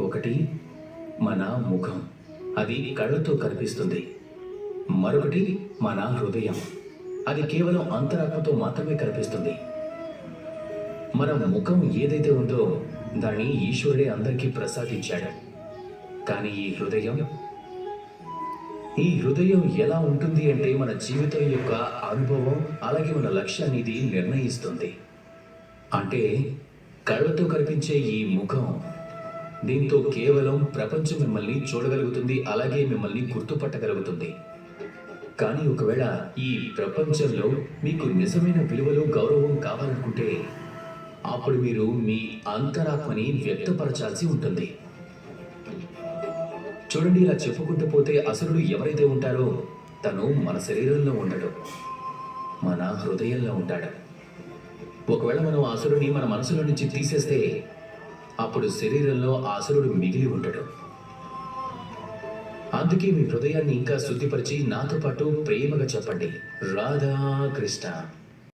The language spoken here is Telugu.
ఒకటి మన ముఖం. అది కళ్ళతో కనిపిస్తుంది. మరొకటి మన హృదయం. అది కేవలం అంతరాత్మతో మాత్రమే కనిపిస్తుంది. మన ముఖం ఏదైతే ఉందో దాన్ని ఈశ్వరుడే అందరికీ ప్రసాదించాడు. కానీ ఈ హృదయం? ఈ హృదయం ఎలా ఉంటుంది అంటే మన జీవితం యొక్క అనుభవం అలాగే మన లక్ష్యాన్ని ఇది నిర్ణయిస్తుంది. అంటే కళ్ళతో కనిపించే ఈ ముఖం దీంతో కేవలం ప్రపంచం మిమ్మల్ని చూడగలుగుతుంది అలాగే మిమ్మల్ని గుర్తుపట్టగలుగుతుంది. కానీ ఒకవేళ ఈ ప్రపంచంలో మీకు నిజమైన విలువలు గౌరవం కావాలనుకుంటే అప్పుడు మీరు మీ అంతరాత్మని వ్యక్తపరచాల్సి ఉంటుంది. చూడండి ఇలా చెప్పుకుంటూ పోతే అసలు ఎవరైతే ఉంటారో తను మన శరీరంలో ఉండడు. మన హృదయంలో ఉంటాడు. ఒకవేళ మనం అసలుని మన మనసులో నుంచి తీసేస్తే అప్పుడు శరీరంలో ఆ అసురుడు మిగిలి ఉంటాడు అందుకే మీ హృదయాన్ని ఇంకా శుద్ధిపరిచి నాతో పాటు ప్రేమగా చెప్పండి. రాధా కృష్ణ